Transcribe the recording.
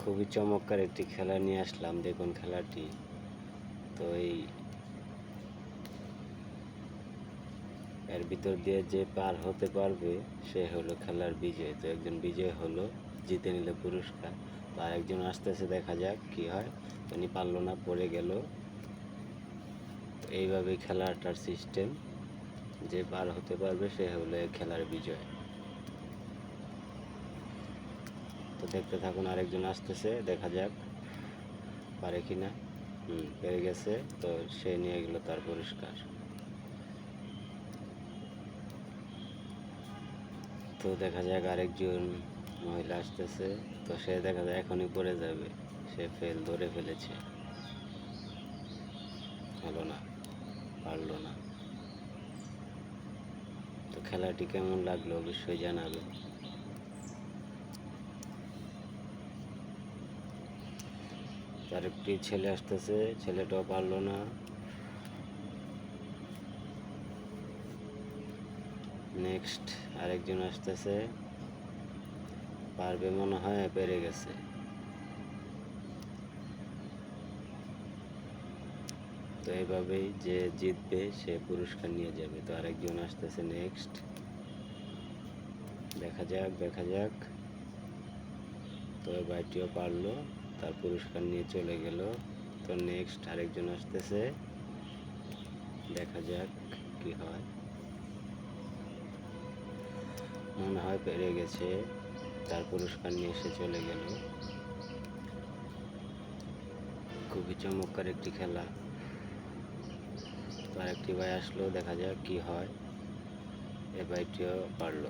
খুবই চমৎকার একটি খেলা নিয়ে আসলাম, দেখুন খেলাটি। তো এই এর ভিতর দিয়ে যে পার হতে পারবে, সে হলো খেলার বিজয়। তো একজন বিজয় হলো, জিতে নিল পুরস্কার। তো আরেকজন আস্তে দেখা যাক কি হয়। উনি পারল না, পড়ে গেল। এইভাবে খেলাটার সিস্টেম যে পার হতে পারবে, সে হলো খেলার বিজয়। তো দেখতে থাকুন, আরেকজন আসতেছে, দেখা যাক পারে কি না হুম পেরে গেছে, তো সে নিয়ে গেল তার পুরস্কার তো দেখা যাক আরেকজন মহিলা আসতেছে, তো সে দেখা যায় এখনই পড়ে যাবে। সে ফেল, ধরে ফেলেছে। হলো না, পারল না। তো খেলাটি কেমন লাগল, অবশ্যই জানাবে তার একটি ছেলে আসতেছে, ছেলেটাও পারল না। নেক্সট আরেকজন আসতেছে। পারবে মনে হয়, পেরে গেছে। তো এইভাবেই যে জিতবে, সে পুরস্কার নিয়ে যাবে। তো আরেকজন আসতেছে নেক্সট দেখা যাক দেখা যাক। তো ভাইটিও পারল। তার পুরস্কার নিয়ে চলে গেল। তো নেক্সট আরেকজন আসতেছে। দেখা যাক কি হয়। মনে হয় পেরে গেছে। তার পুরস্কার নিয়ে এসে চলে গেল। খুবই চমৎকার একটি খেলা। তো আরেকটি ভাই আসলো, দেখা যাক কি হয়। এ ভাইটিও পারল।